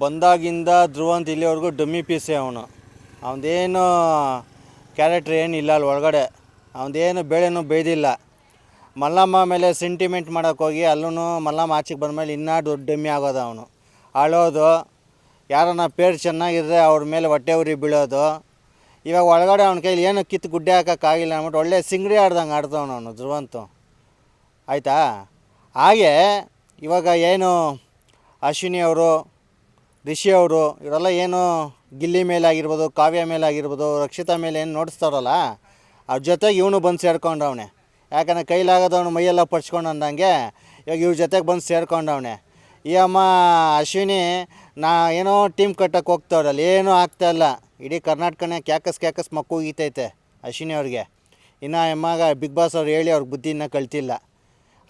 ಬಂದಾಗಿಂದ ಧ್ರುವಂತ್ ಇಲ್ಲಿವರೆಗೂ ಡಮ್ಮಿ ಪೀಸೆ ಅವನು. ಅವನದೇನು ಕ್ಯಾರೆಕ್ಟ್ರ್ ಏನಿಲ್ಲ ಅಲ್ಲಿ ಒಳಗಡೆ. ಅವನದೇನು ಬೆಳೆನೂ ಬೇಯ್ದಿಲ್ಲ. ಮಲ್ಲಮ್ಮ ಮೇಲೆ ಸೆಂಟಿಮೆಂಟ್ ಮಾಡೋಕೆ ಹೋಗಿ ಅಲ್ಲೂ ಮಲ್ಲಮ್ಮ ಆಚೆಗೆ ಬಂದಮೇಲೆ ಇನ್ನೂ ದೊಡ್ಡ ಡಮ್ಮಿ ಆಗೋದು ಅವನು. ಅಳೋದು, ಯಾರನ್ನ ಪೇರ್ ಚೆನ್ನಾಗಿದ್ರೆ ಅವ್ರ ಮೇಲೆ ಹೊಟ್ಟೆ ಉರಿ ಬೀಳೋದು. ಇವಾಗ ಒಳಗಡೆ ಅವನ ಕೈಲಿ ಏನು ಕಿತ್ತು ಗುಡ್ಡೆ ಹಾಕೋಕ್ಕಾಗಿಲ್ಲ ಅಂದ್ಬಿಟ್ಟು ಒಳ್ಳೆ ಸಿಂಗಡಿ ಆಡ್ದಂಗೆ ಆಡ್ತವನು ಅವನು ಧ್ರುವಂತು. ಆಯಿತಾ? ಹಾಗೆ ಇವಾಗ ಏನು ಅಶ್ವಿನಿ ಅವರು ರಿಷಿ ಅವರು, ಇವರೆಲ್ಲ ಏನು ಗಿಲ್ಲಿ ಮೇಲೆ ಆಗಿರ್ಬೋದು ಕಾವ್ಯ ಮೇಲೆ ಆಗಿರ್ಬೋದು ರಕ್ಷಿತಾ ಮೇಲೆ ಏನು ನೋಡಿಸ್ತಾರಲ್ಲ ಅವ್ರ ಜೊತೆಗೆ ಇವನು ಬಂದು ಸೇರ್ಕೊಂಡವನೆ ಯಾಕಂದರೆ ಕೈಲಾಗದವನು ಮೈಯೆಲ್ಲ ಪರ್ಚ್ಕೊಂಡು ಅಂದಂಗೆ, ಇವಾಗ ಇವ್ರ ಜೊತೆಗೆ ಬಂದು ಸೇರ್ಕೊಂಡವನೆ ಈ ಅಮ್ಮ ಅಶ್ವಿನಿ, ನಾ ಏನೋ ಟೀಮ್ ಕಟ್ಟಕ್ಕೆ ಹೋಗ್ತಾವ್ರಲ್ಲ ಏನೂ ಇಲ್ಲ. ಇಡೀ ಕರ್ನಾಟಕನೇ ಕ್ಯಾಕಸ್ ಕ್ಯಾಕಸ್ ಮಕ್ಕು ಹೋಗಿತೈತೆ ಅಶ್ವಿನಿ ಅವ್ರಿಗೆ. ಇನ್ನು ಯಮ್ಮಾಗ ಬಿಗ್ ಬಾಸ್ ಅವ್ರು ಹೇಳಿ ಅವ್ರಿಗೆ ಬುದ್ಧಿನ ಕಳ್ತಿಲ್ಲ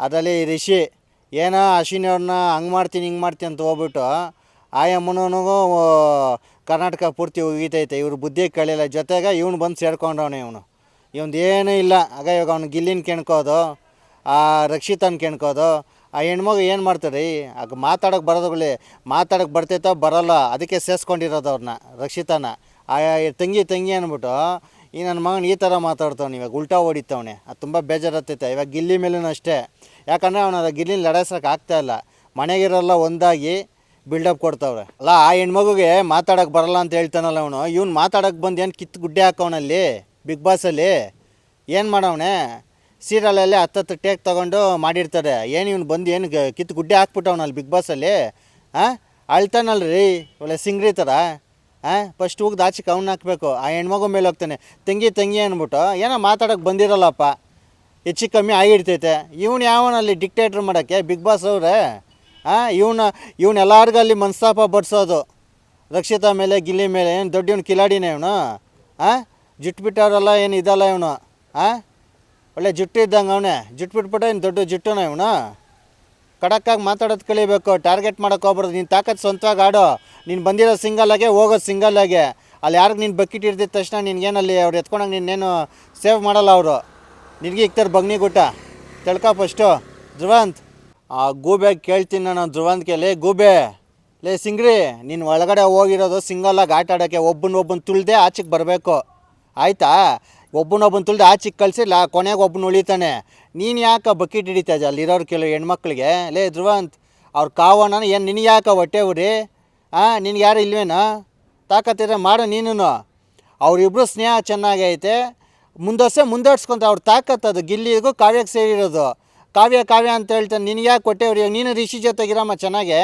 ಅದರಲ್ಲಿ ರಿಷಿ, ಏನೋ ಅಶ್ವಿನಿ ಅವ್ರನ್ನ ಹಂಗೆ ಮಾಡ್ತೀನಿ, ಹಿಂಗೆ ಮಾಡ್ತೀನಿ ಅಂತ ಹೋಗ್ಬಿಟ್ಟು ಆಯಮ್ಮನೂ ಕರ್ನಾಟಕ ಪೂರ್ತಿ ಉಗಿತೈತೆ. ಇವ್ರ ಬುದ್ಧಿ ಕಳಿಲ್ಲ ಜೊತೆಗೆ ಇವ್ನು ಬಂದು ಸೇರ್ಕೊಂಡವನೆ ಇವನು. ಇವಂದು ಏನೂ ಇಲ್ಲ. ಆಗ ಇವಾಗ ಅವ್ನು ಗಿಲ್ಲಿನ ಕೆಣ್ಕೋದು, ಆ, ರಕ್ಷಿತನ ಕೆಣ್ಕೋದು, ಆ ಹೆಣ್ಮಗು ಏನು ಮಾಡ್ತಾರೆ ಆಗ ಮಾತಾಡೋಕೆ ಬರೋದುಗಳೇ ಮಾತಾಡೋಕೆ ಬರ್ತೈತೋ ಬರೋಲ್ಲ. ಅದಕ್ಕೆ ಸೇರಿಸ್ಕೊಂಡಿರೋದು ಅವ್ರನ್ನ ರಕ್ಷಿತನ. ಆ, ತಂಗಿ ತಂಗಿ ಅಂದ್ಬಿಟ್ಟು ಈ ನನ್ನ ಮಗನ ಈ ಥರ ಮಾತಾಡ್ತಾವ್ನು. ಇವಾಗ ಉಲ್ಟಾ ಹೊಡಿತಾವನೆ ಅದು ತುಂಬ ಬೇಜಾರತ್ತೈತೆ ಇವಾಗ ಗಿಲ್ಲಿ ಮೇಲೂ ಅಷ್ಟೇ. ಯಾಕಂದರೆ ಅವನ ಗಿಲ್ಲಿನ ಲಡಾಯಿಸೋಕೆ ಆಗ್ತಾಯಿಲ್ಲ ಮನೆಗಿರೋಲ್ಲ ಒಂದಾಗಿ ಬಿಲ್ಡಪ್ ಕೊಡ್ತಾವ್ರೆ. ಅಲ್ಲ, ಆ ಹೆಣ್ಮಗುಗೆ ಮಾತಾಡೋಕೆ ಬರಲ್ಲ ಅಂತ ಹೇಳ್ತಾನಲ್ಲ ಅವನು. ಇವ್ನು ಮಾತಾಡೋಕೆ ಬಂದು ಏನು ಕಿತ್ತು ಗುಡ್ಡೆ ಹಾಕವನಲ್ಲಿ ಬಿಗ್ ಬಾಸಲ್ಲಿ ಏನು ಮಾಡವನೆ? ಸೀರಿಯಲಲ್ಲಿ ಹತ್ತತ್ತು ಟೇಕ್ ತಗೊಂಡು ಮಾಡಿರ್ತಾರೆ. ಏನು ಇವ್ನು ಬಂದು ಏನು ಕಿತ್ತು ಗುಡ್ಡೆ ಹಾಕ್ಬಿಟ್ಟವನಲ್ಲಿ ಬಿಗ್ ಬಾಸಲ್ಲಿ ಹಾಂ ಅಳ್ತಾನಲ್ರಿ, ಒಳ್ಳೆ ಸಿಂಗ್ರಿ ಥರ ಹಾಂ ಫಸ್ಟ್ ಹೋಗಿ ಆಚೆಗೆ ಅವ್ನು ಹಾಕಬೇಕು. ಆ ಹೆಣ್ಮಗು ಮೇಲೆ ಹೋಗ್ತಾನೆ. ತಂಗಿ ತಂಗಿ ಅಂದ್ಬಿಟ್ಟು, ಏನೋ ಮಾತಾಡೋಕೆ ಬಂದಿರಲ್ಲಪ್ಪ. ಹೆಚ್ಚು ಕಮ್ಮಿ ಆಗಿರ್ತೈತೆ. ಇವನು ಯಾವನಲ್ಲಿ ಡಿಕ್ಟೇಟ್ರ್ ಮಾಡೋಕ್ಕೆ? ಬಿಗ್ ಬಾಸ್ ಅವ್ರೆ. ಹಾಂ ಇವನ ಇವನು ಅಲ್ಲಿ ಮನಸ್ತಾಪ ಬಡಿಸೋದು ರಕ್ಷಿತಾ ಮೇಲೆ, ಗಿಲ್ಲಿ ಮೇಲೆ, ಏನು ದೊಡ್ಡ ಇವನು ಕಿಲಾಡಿನೇ ಇವನು? ಹಾಂ ಜುಟ್ಟು ಬಿಟ್ಟವರೆಲ್ಲ ಏನು ಇದಲ್ಲ ಇವನು? ಹಾಂ ಒಳ್ಳೆ ಜುಟ್ಟು ಇದ್ದಂಗೆ ಅವನೇ. ಜುಟ್ಟು ಬಿಟ್ಬಿಟ್ಟು ಇನ್ನು ದೊಡ್ಡ ಜುಟ್ಟುನ ಇವನು? ಕಡಕ್ಕಾಗಿ ಮಾತಾಡೋದು ಕಲಿಬೇಕು. ಟಾರ್ಗೆಟ್ ಮಾಡೋಕೆ ಹೋಗ್ಬಾರ್ದು. ನೀನು ತಾಕತ್ತು ಸ್ವಂತವಾಗಿ ಆಡು. ನೀನು ಬಂದಿರೋ ಸಿಂಗಲ್ಲಾಗೆ ಹೋಗೋದು ಸಿಂಗಲ್ಲಾಗೆ ಅಲ್ಲಿ ಯಾರಿಗೆ ನೀನು ಬಕೆಟ್ ಹಿಡ್ದಿದ ತಕ್ಷಣ ನಿನ್ಗೇನಲ್ಲಿ ಅವ್ರು ಎತ್ಕೊಂಡಾಗ ನಿನ್ನೇನು ಸೇವ್ ಮಾಡಲ್ಲ ಅವರು? ನಿನಗೆ ಇಕ್ತಾರೆ ಬಗ್ನಿ ಗುಟ್ಟ. ತಿಳ್ಕೊ ಫಸ್ಟು ಧ್ರುವಂತ್. ಆ ಗೂಬೆ ಕೇಳ್ತೀನಿ ನಾನು ಧ್ರುವಂತ್ ಕೇಳಿ ಗೂಬೆ, ಲೇ ಸಿಂಗ್ರಿ, ನೀನು ಒಳಗಡೆ ಹೋಗಿರೋದು ಸಿಂಗಲ್ಲಾಗಿ ಆಟ ಆಡೋಕ್ಕೆ ಒಬ್ಬನ ಒಬ್ಬನ ತುಳ್ದೆ ಆಚೆಗೆ ಬರಬೇಕು. ಆಯಿತಾ? ಒಬ್ಬನೊಬ್ಬನ ತುಳಿದು ಆಚೆಗೆ ಕಳಿಸಿ, ಲಾ ಕೊನೆಗೆ ಒಬ್ಬನ ಉಳಿತಾನೆ. ನೀನು ಯಾಕೆ ಬಕೆಟ್ ಹಿಡಿತಾ ಇದೆ ಅಲ್ಲಿರೋರು ಕೆಲವು ಹೆಣ್ಮಕ್ಳಿಗೆ, ಲೇ ಧ್ರುವಂತ್ ಅವ್ರು ಕಾವಣ್ಣ ಏನು ನಿನಗೆ ಯಾಕೆ ಹೊಟ್ಟೆ ಉರಿ? ಹಾಂ ನಿನಗೆ ಯಾರು ಇಲ್ವೇನ? ತಾಕತ್ತಿದ್ರೆ ಮಾಡು ನೀನು ಅವರಿಬ್ಬರು ಸ್ನೇಹ ಚೆನ್ನಾಗೈತೆ. ಮುಂದೆ ಮುಂದೋಡ್ಸ್ಕೊಂತ ಅವ್ರು ತಾಕತ್ತದು ಗಿಲ್ಲಿಗೂ ಕಾರ್ಯಕ್ಕೆ ಸೇರಿರೋದು. ಕಾವ್ಯ ಕಾವ್ಯ ಅಂತ ಹೇಳ್ತಾನೆ. ನಿನಗೆ ಯಾಕೆ ಕೊಟ್ಟೆವ್ರಿ ನೀನು ರಿಷಿ ಜೊತೆಗಿರಮ್ಮ ಚೆನ್ನಾಗೆ.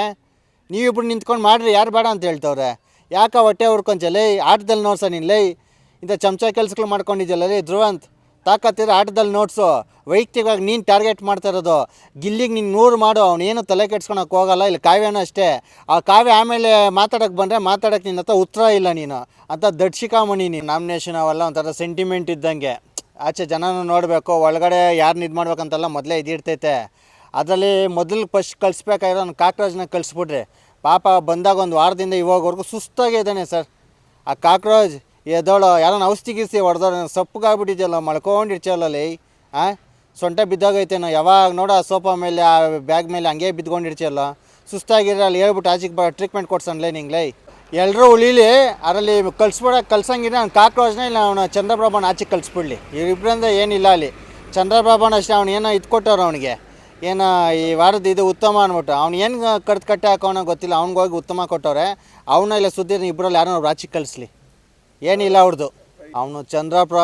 ನೀವಿಬ್ರು ನಿಂತ್ಕೊಂಡು ಮಾಡ್ರಿ, ಯಾರು ಬೇಡ ಅಂತ ಹೇಳ್ತವ್ರೆ. ಯಾಕೆ ಹೊಟ್ಟೆ ಹುಡ್ಕೊಂಚ ಲೈ, ಆಟದಲ್ಲಿ ನೋಡ್ಸ ನೀನು, ಲೈ. ಇಂಥ ಚಮಚ ಕೆಲ್ಸಗಳು ಮಾಡ್ಕೊಂಡಿದ್ಯಲ್ಲ, ಲೈ, ಧ್ರುವಂತ್. ತಾಕತ್ತಿರ ಆಟದಲ್ಲಿ ನೋಡ್ಸು. ವೈಯಕ್ತಿಕವಾಗಿ ನೀನು ಟಾರ್ಗೆಟ್ ಮಾಡ್ತಾ ಇರೋದು. ಗಿಲ್ಲಿಗೆ ನೀನು ನೂರು ಮಾಡು ಅವನೇನು ತಲೆ ಕೆಡ್ಸ್ಕೊಳಕ್ಕೆ ಹೋಗಲ್ಲ. ಇಲ್ಲಿ ಕಾವ್ಯನೂ ಅಷ್ಟೇ. ಆ ಕಾವ್ಯ ಆಮೇಲೆ ಮಾತಾಡೋಕೆ ಬಂದರೆ ಮಾತಾಡೋಕೆ ನಿನ್ನ ಹತ್ರ ಉತ್ತರ ಇಲ್ಲ ನೀನು. ಅಂತ ದಡ್ಶಿಕಾಮಣಿ ನೀನು ನಾಮಿನೇಷನ್ ಅವೆಲ್ಲ ಒಂಥರ ಸೆಂಟಿಮೆಂಟ್ ಇದ್ದಂಗೆ. ಆಚೆ ಜನನ ನೋಡಬೇಕು, ಒಳಗಡೆ ಯಾರನ್ನ ಇದು ಮಾಡ್ಬೇಕಂತೆಲ್ಲ ಮೊದಲೇ ಇದಿರ್ತೈತೆ ಅದರಲ್ಲಿ ಮೊದಲು ಫಸ್ಟ್ ಕಳಿಸ್ಬೇಕಾಗಿರೋ ಒಂದು ಕಾಕ್ರೋಚ್ನ ಕಳಿಸ್ಬಿಡ್ರಿ ಪಾಪ ಬಂದಾಗ ಒಂದು ವಾರದಿಂದ ಇವಾಗವರೆಗೂ ಸುಸ್ತಾಗೇ ಇದ್ದಾನೆ ಸರ್. ಆ ಕಾಕ್ರೋಚ್ ಎದೋಳು ಯಾರನ್ನ ಔಷಧಿ ಗಿರ್ಸಿ ಹೊಡೆದೋಳು ಸೊಪ್ಪಗಾಗ್ಬಿಟ್ಟಿದ್ಯಲ್ಲ ಮಳ್ಕೊಂಡಿರ್ಚಲ್ಲ ಲೈ ಹಾಂ ಸೊಂಟ ಬಿದ್ದೋಗೈತೇನೋ, ಯಾವಾಗ ನೋಡು ಆ ಸೋಫಾ ಮೇಲೆ, ಆ ಬ್ಯಾಗ್ ಮೇಲೆ ಹಂಗೆ ಬಿದ್ಕೊಂಡಿರ್ಚಲ್ಲ ಸುಸ್ತಾಗಿರೋ ಅಲ್ಲಿ ಹೇಳ್ಬಿಟ್ಟು ಆಚೆಗೆ ಬ ಟ್ರೀಟ್ಮೆಂಟ್ ಕೊಡ್ಸೋಣ ನಿಂಗೆ ಲೈ ಎಲ್ಲರೂ ಉಳಿಲಿ, ಅದರಲ್ಲಿ ಕಲ್ಸ್ಬಿಡ ಕಲ್ಸಂಗಿದ್ರೆ ಅವ್ನು ಕಾಕ್ರೋಚ್ನ ಇಲ್ಲ, ಅವನು ಚಂದ್ರಪ್ರಭನ ಆಚೆ ಕಳಿಸ್ಬಿಡ್ಲಿ. ಇವರಿಬ್ಬರಿಂದ ಏನಿಲ್ಲ ಅಲ್ಲಿ. ಚಂದ್ರಪ್ರಭಾನ ಅಷ್ಟೇ, ಅವ್ನು ಏನೋ ಇದು ಕೊಟ್ಟವ್ರು ಅವನಿಗೆ. ಏನೋ ಈ ವಾರದ ಇದು ಉತ್ತಮ ಅಂದ್ಬಿಟ್ಟು ಅವ್ನು ಏನು ಕಡ್ದು ಕಟ್ಟೆ ಹಾಕೋಣ ಗೊತ್ತಿಲ್ಲ ಅವ್ನಿಗೋಗಿ ಉತ್ತಮ ಕೊಟ್ಟವ್ರೆ. ಅವನ ಇಲ್ಲ ಸುದ್ದಿ ಇಬ್ಬರಲ್ಲಿ ಯಾರೋ ಅವ್ರು ಆಚೆ ಕಳಿಸ್ಲಿ. ಏನಿಲ್ಲ ಅವ್ರದ್ದು ಅವನು ಚಂದ್ರಪ್ರ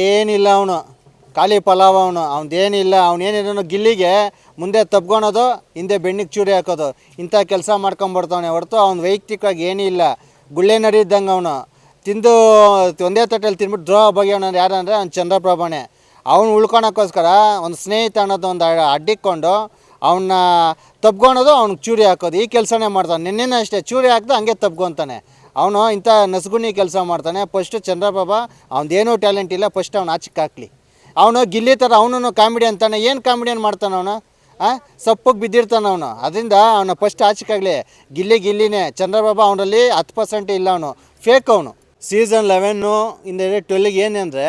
ಏನಿಲ್ಲ ಅವನು. ಖಾಲಿ ಪಲಾವ್ ಅವನು ಅವನೇನಿಲ್ಲ ಅವನೇನಿರೋನು ಗಿಲ್ಲಿಗೆ ಮುಂದೆ ತಬ್ಕೊಳೋದು, ಹಿಂದೆ ಬೆಣ್ಣಿಗೆ ಚೂರಿ ಹಾಕೋದು. ಇಂಥ ಕೆಲಸ ಮಾಡ್ಕೊಂಬರ್ತಾವನೆ ಹೊರತು ಅವ್ನು ವೈಯಕ್ತಿಕವಾಗಿ ಏನಿಲ್ಲ ಗುಳ್ಳೆ ನಡೆಯಿದ್ದಂಗೆ ಅವನು. ತಿಂದು ಒಂದೇ ತಟ್ಟೆಯಲ್ಲಿ ತಿಂದ್ಬಿಟ್ಟು ದ್ರೋಹ ಬಗೆಯವನ ಯಾರು ಯಾರಂದರೆ ಅವ್ನು ಚಂದ್ರಪ್ರಭಾನೆ. ಅವನು ಉಳ್ಕೊಳಕ್ಕೋಸ್ಕರ ಒಂದು ಸ್ನೇಹಿತ ಅನ್ನೋದು ಒಂದು ಅಡ್ಡಿಕೊಂಡು ಅವನ್ನ ತಬ್ಕೊಳೋದು, ಅವ್ನಿಗೆ ಚೂರಿ ಹಾಕೋದು. ಈ ಕೆಲಸನೇ ಮಾಡ್ತಾನೆ. ನಿನ್ನೆನೂ ಅಷ್ಟೇ ಚೂರಿ ಹಾಕ್ದು ಹಂಗೆ ತಬ್ಕೊತಾನೆ. ಅವನು ಇಂಥ ನಸುಗುಣಿ ಕೆಲಸ ಮಾಡ್ತಾನೆ. ಫಸ್ಟು ಚಂದ್ರಪ್ರಭಾ, ಅವನದೇನೂ ಟ್ಯಾಲೆಂಟ್ ಇಲ್ಲ, ಫಸ್ಟ್ ಅವ್ನು ಆಚೆಗೆ ಅವನು ಗಿಲ್ಲಿ ಥರ ಅವನು ಕಾಮಿಡಿ ಅಂತಾನೆ. ಏನು ಕಾಮಿಡಿಯನ್ ಮಾಡ್ತಾನೆ ಅವನು? ಹಾಂ ಸಪ್ಪಗೆ ಬಿದ್ದಿರ್ತಾನೆ ಅವನು. ಅದರಿಂದ ಅವನ ಫಸ್ಟ್ ಆಚೆಗಾಗಲಿ ಗಿಲ್ಲಿ ಗಿಲ್ಲಿನೇ. ಚಂದ್ರಬಾಬು ಅವನಲ್ಲಿ ಹತ್ತು ಪರ್ಸೆಂಟ್ ಇಲ್ಲ ಅವನು. ಫೇಕ್ ಅವನು. ಸೀಸನ್ ಲೆವೆನ್ನು ಇಂದ ಟ್ವೆಲ್ಗೆ ಏನಂದರೆ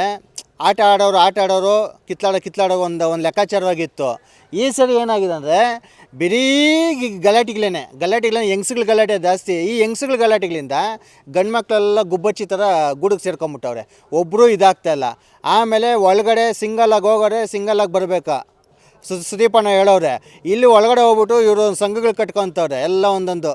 ಆಟ ಆಡೋರು ಆಟ ಆಡೋರು ಕಿತ್ಲಾಡೋ ಕಿತ್ಲಾಡೋ ಒಂದು ಒಂದು ಲೆಕ್ಕಾಚಾರವಾಗಿತ್ತು. ಈ ಸರಿ ಏನಾಗಿದೆ ಅಂದರೆ ಬರೀ ಗಲಾಟೆಗಳೇನೆ. ಗಲಾಟೆಗಳೇ ಹೆಂಗ್ಸ್ಗಳ ಗಲಾಟೆ ಜಾಸ್ತಿ. ಈ ಹೆಂಗ್ಸುಗಳ ಗಲಾಟೆಗಳಿಂದ ಗಂಡು ಮಕ್ಕಳೆಲ್ಲ ಗುಬ್ಬಚ್ಚಿ ಥರ ಗೂಡಕ್ಕೆ ಸೇರ್ಕೊಂಬಿಟ್ಟವ್ರೆ ಒಬ್ಬರು ಇದಾಗ್ತಾ ಇಲ್ಲ. ಆಮೇಲೆ ಒಳಗಡೆ ಸಿಂಗಲ್ ಆಗಿ ಹೋಗೋರೆ, ಸಿಂಗಲ್ ಆಗಿ ಬರಬೇಕಾ? ಸು, ಸುದೀಪಣ್ಣ ಹೇಳೋರೆ ಇಲ್ಲಿ ಒಳಗಡೆ ಹೋಗ್ಬಿಟ್ಟು ಇವರು ಸಂಘಗಳು ಕಟ್ಕೊತವ್ರೆ, ಎಲ್ಲ ಒಂದೊಂದು.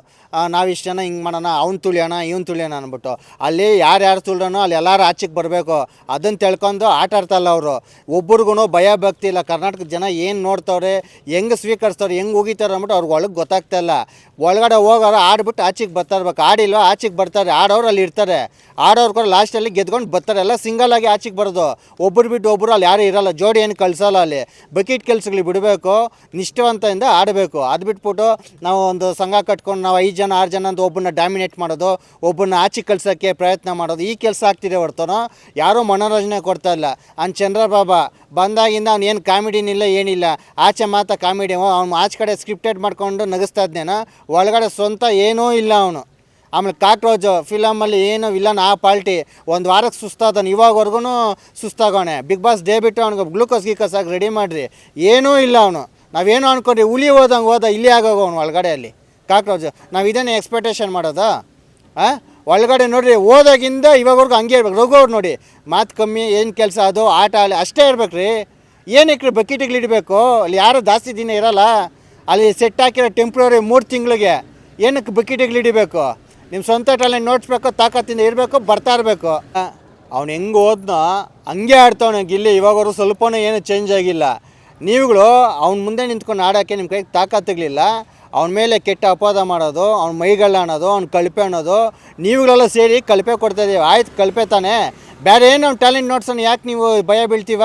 ನಾವಿಷ್ಟು ಜನ ಹಿಂಗೆ ಮಾಡೋಣ, ಅವ್ನು ತುಳಿಯೋಣ, ಇವ್ನು ತುಳಿಯೋಣ ಅಂದ್ಬಿಟ್ಟು ಅಲ್ಲಿ ಯಾರ್ಯಾರು ತುಳ್ದನೋ ಅಲ್ಲಿ ಎಲ್ಲರೂ ಆಚೆಗೆ ಬರಬೇಕು. ಅದನ್ನು ತಿಳ್ಕೊಂಡು ಆಟ ಆಡ್ತಲ್ಲ ಅವರು. ಒಬ್ರಿಗೂ ಭಯ, ಭಕ್ತಿ ಇಲ್ಲ. ಕರ್ನಾಟಕದ ಜನ ಏನು ನೋಡ್ತವ್ರೆ, ಹೆಂಗೆ ಸ್ವೀಕರಿಸ್ತವ್ರೆ ಹೆಂಗೆ ಹೋಗಿತಾರೆ ಅಂದ್ಬಿಟ್ಟು ಅವ್ರಿಗೆ ಒಳಗೆ ಗೊತ್ತಾಗ್ತಾ ಇಲ್ಲ. ಒಳಗಡೆ ಹೋಗೋರು ಆಡ್ಬಿಟ್ಟು ಆಚೆಗೆ ಬರ್ತಾ ಆಡಿಲ್ಲ ಆಡಿಲ್ವ, ಆಚೆಗೆ ಬರ್ತಾರೆ, ಆಡೋರು ಅಲ್ಲಿ ಇರ್ತಾರೆ. ಆಡೋರು ಕೂಡ ಲಾಸ್ಟಲ್ಲಿ ಗೆದ್ಕೊಂಡು ಬರ್ತಾರೆ. ಎಲ್ಲ ಸಿಂಗಲ್ ಆಗಿ ಆಚೆಗೆ ಬರೋದು. ಒಬ್ಬರು ಬಿಟ್ಟು ಒಬ್ಬರು ಅಲ್ಲಿ ಯಾರು ಇರಲ್ಲ. ಜೋಡಿ ಏನು ಕಳಿಸಲ್ಲ ಅಲ್ಲಿ. ಬಕೆಟ್ ಕೆಲ್ಸಗಳಿಗೆ ಬಿಡಬೇಕು, ನಿಷ್ಠವಂತದಿಂದ ಆಡಬೇಕು. ಅದು ಬಿಟ್ಬಿಟ್ಟು ನಾವು ಒಂದು ಸಂಘ ಕಟ್ಕೊಂಡು ನಾವು ಐದು ಜನ, ಆರು ಜನ ಅಂತ ಒಬ್ಬನ್ನ ಡಾಮಿನೇಟ್ ಮಾಡೋದು, ಒಬ್ಬನ್ನ ಆಚೆ ಕಳ್ಸೋಕ್ಕೆ ಪ್ರಯತ್ನ ಮಾಡೋದು, ಈ ಕೆಲಸ ಆಗ್ತಿದೆ ಹೊರ್ತನೋ. ಯಾರೂ ಮನೋರಂಜನೆ ಕೊಡ್ತಾ ಇಲ್ಲ. ಅವ್ನು ಚಂದ್ರಬಾಬಾ ಬಂದಾಗಿಂದ ಅವ್ನು ಏನು ಕಾಮಿಡಿನಿಲ್ಲ ಏನಿಲ್ಲ. ಆಚೆ ಮಾತ್ರ ಕಾಮಿಡಿ ಅವ್ನು ಆಚೆ ಕಡೆ ಸ್ಕ್ರಿಪ್ಟೆಡ್ ಮಾಡಿಕೊಂಡು ನಗಿಸ್ತಾ ಇದ್ದೇನೆ ಒಳಗಡೆ ಸ್ವಂತ ಏನೂ ಇಲ್ಲ ಅವನು. ಆಮೇಲೆ ಕಾಕ್ರೋಚ್ ಫಿಲಮಲ್ಲಿ ಏನು ವಿಲನ್ ಆ ಪಾಲ್ಟಿ, ಒಂದು ವಾರಕ್ಕೆ ಸುಸ್ತಾದನು ಇವಾಗವರೆಗೂ ಸುಸ್ತಾಗೋಣೆ ಬಿಗ್ ಬಾಸ್ ಡೇ ಬಿಟ್ಟು ಅವ್ನಿಗೆ ಗ್ಲೂಕೋಸ್ ಗೀಕೋಸ್ ಆಗಿ ರೆಡಿ ಮಾಡಿರಿ. ಏನೂ ಇಲ್ಲ ಅವನು. ನಾವೇನು ಅನ್ಕೊಂಡ್ರಿ, ಹುಲಿ ಹೋದಂಗೆ ಹೋದ, ಇಲ್ಲಿ ಆಗೋಗೋ ಅವನು ಒಳಗಡೆ ಅಲ್ಲಿ ಕಾಕ್ರೋಚ್, ನಾವು ಇದನ್ನೇ ಎಕ್ಸ್ಪೆಕ್ಟೇಷನ್ ಮಾಡೋದಾ? ಹಾಂ ಒಳಗಡೆ ನೋಡಿರಿ, ಹೋದಾಗಿಂದ ಇವಾಗವರೆಗೂ ಹಂಗೆ ಇರ್ಬೇಕು. ರಘು ಅವ್ರು ನೋಡಿ, ಮಾತು ಕಮ್ಮಿ, ಏನು ಕೆಲಸ ಅದು, ಆಟ ಅಲ್ಲಿ, ಅಷ್ಟೇ ಇರ್ಬೇಕು ರೀ ಏನಕ್ಕೆ ರೀ ಬಕೆಟಿಗೆ ಇಡಬೇಕು? ಅಲ್ಲಿ ಯಾರು ಜಾಸ್ತಿ ದಿನ ಇರಲ್ಲ. ಅಲ್ಲಿ ಸೆಟ್ ಹಾಕಿರೋ ಟೆಂಪ್ರರಿ ಮೂರು ತಿಂಗಳಿಗೆ. ಏನಕ್ಕೆ ಹಿಡಿಬೇಕು ನಿಮ್ಮ ಸ್ವಂತ ಟ್ಯಾಲೆಂಟ್ ನೋಡ್ಸ್ಬೇಕು, ತಾಕತ್ತಿಂದ ಇರಬೇಕು, ಬರ್ತಾ ಇರಬೇಕು. ಅವ್ನು ಹೆಂಗೆ ಓದ್ನೋ, ಹಂಗೆ ಆಡ್ತಾವನೆ ಗಿಲ್ಲಿ, ಇವಾಗವರು ಸ್ವಲ್ಪನೂ ಏನು ಚೇಂಜ್ ಆಗಿಲ್ಲ. ನೀವುಗಳು ಅವ್ನ ಮುಂದೆ ನಿಂತ್ಕೊಂಡು ಆಡೋಕ್ಕೆ ನಿಮ್ಮ ಕೈಗೆ ತಾಕತ್ತಿರಲಿಲ್ಲ ಅವನ ಮೇಲೆ ಕೆಟ್ಟ ಅಪವಾದ ಮಾಡೋದು, ಅವ್ನ ಮೈಗಳ ಅನ್ನೋದು, ಅವ್ನ ಕಳಪೆ ಅನ್ನೋದು, ನೀವುಗಳೆಲ್ಲ ಸೇರಿ ಕಳಪೆ ಕೊಡ್ತಾ ಇದೀವಿ. ಆಯ್ತು, ಕಳಪೆ ತಾನೇ. ಬೇರೆ ಏನು ಅವ್ನ ಟ್ಯಾಲೆಂಟ್ ನೋಡ್ಸೋಣ, ಯಾಕೆ ನೀವು ಭಯ ಬೀಳ್ತೀವ?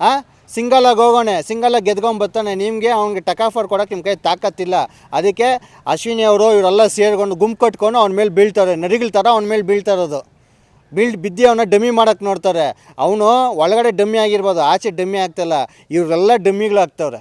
ಹಾಂ ಸಿಂಗಲಾಗಿ ಹೋಗೋಣ, ಸಿಂಗಲಾಗಿ ಗೆದ್ಕೊಂಡು ಬರ್ತಾನೆ, ನಿಮಗೆ ಅವ್ನಿಗೆ ಟಕಾಫರ್ ಕೊಡೋಕೆ ನಿಮ್ಮ ಕೈ ತಾಕತ್ತಿಲ್ಲ. ಅದಕ್ಕೆ ಅಶ್ವಿನಿ ಅವರು, ಇವರೆಲ್ಲ ಸೇರಿಕೊಂಡು ಗುಂಪು ಕಟ್ಕೊಂಡು ಅವ್ನ ಮೇಲೆ ಬೀಳ್ತಾರೆ. ನರಿಗಳ ಥರ ಅವ್ನ ಮೇಲೆ ಬೀಳ್ತಾ ಇರೋದು ಬೀಳ್, ಬಿದ್ದು ಅವನ್ನ ಡಮ್ಮಿ ಮಾಡೋಕ್ಕೆ ನೋಡ್ತಾರೆ. ಅವನು ಒಳಗಡೆ ಡಮ್ಮಿ ಆಗಿರ್ಬೋದು, ಆಚೆ ಡಮ್ಮಿ ಆಗ್ತಾಯಿಲ್ಲ ಇವರೆಲ್ಲ ಡಮ್ಮಿಗಳು ಆಗ್ತವ್ರೆ.